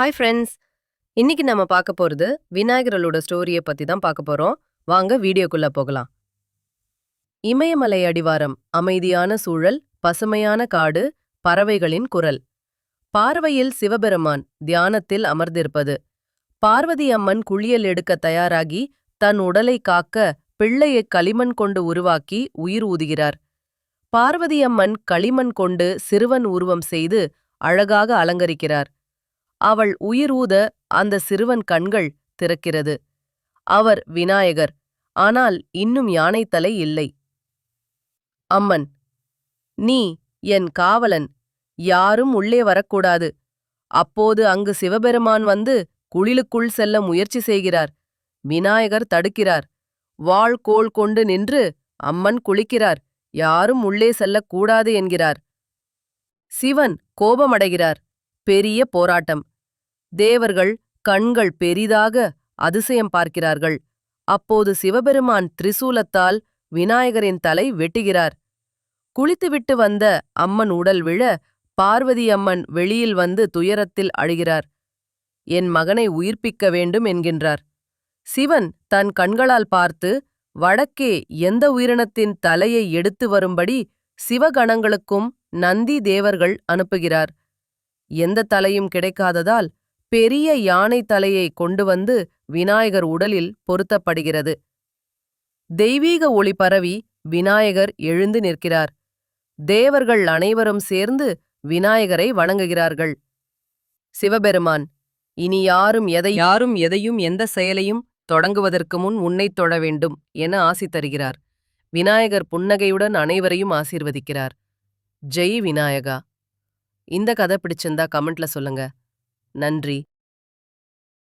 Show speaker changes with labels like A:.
A: Hi friends இன்னைக்கு நம்ம பார்க்க போறது விநாயகரோட ஸ்டோரியை பத்தி தான் பார்க்க போறோம். வாங்க வீடியோக்குள்ள போகலாம். இமயமலை அடிவாரம் அமைதியான சூழல் பசுமையான காடு பறவைகளின் குரல். பார்வையில் சிவபெருமான் தியானத்தில் அமர்ந்திருப்பது. பார்வதி அம்மன் குளியல் எடுக்க தயாராகி தன் உடலை காக்க பிள்ளையை களிமண் கொண்டு உருவாக்கி உயிர் ஊதுகிறார். பார்வதி அம்மன் களிமண் கொண்டு சிறுவன் உருவம் செய்து அழகாக அலங்கரிக்கிறார். அவள் உயிர் ஊத அந்த சிறுவன் கண்கள் திறக்கிறது. அவர் விநாயகர் ஆனால் இன்னும் யானைத்தலை இல்லை. அம்மன் நீ என் காவலன் யாரும் உள்ளே வரக்கூடாது. அப்போது அங்கு சிவபெருமான் வந்து குளிலுக்குள் செல்ல முயற்சி செய்கிறார். விநாயகர் தடுக்கிறார். வாள் கோல் கொண்டு நின்று அம்மன் குளிக்கிறார். யாரும் உள்ளே செல்லக்கூடாது என்கிறார். சிவன் கோபமடைகிறார். பெரிய போராட்டம். தேவர்கள் கண்கள் பெரிதாக அதிசயம் பார்க்கிறார்கள். அப்போது சிவபெருமான் திரிசூலத்தால் விநாயகரின் தலை வெட்டுகிறார். குளித்துவிட்டு வந்த அம்மன் உடல் விழ பார்வதி அம்மன் வெளியில் வந்து துயரத்தில் அழுகிறார். என் மகனை உயிர்ப்பிக்க வேண்டும் என்கின்றார். சிவன் தன் கண்களால் பார்த்து வடக்கே எந்த உயிரினத்தின் தலையை எடுத்து வரும்படி சிவகணங்களுக்கும் நந்தி தேவர்கள் அனுப்புகிறார். எந்த தலையும் கிடைக்காததால் பெரிய யானை தலையை கொண்டு வந்து விநாயகர் உடலில் பொருத்தப்படுகிறது. தெய்வீக ஒளி பரவி விநாயகர் எழுந்து நிற்கிறார். தேவர்கள் அனைவரும் சேர்ந்து விநாயகரை வணங்குகிறார்கள். சிவபெருமான் இனி யாரும் எதை யாரும் எதையும் எந்த செயலையும் தொடங்குவதற்கு முன் உன்னைத் தொழ வேண்டும் என ஆசி தருகிறார். விநாயகர் புன்னகையுடன் அனைவரையும் ஆசீர்வதிக்கிறார். ஜெய் விநாயகா. இந்த கதை பிடிச்சிருந்தா கமெண்ட்ல சொல்லுங்க. நன்றி.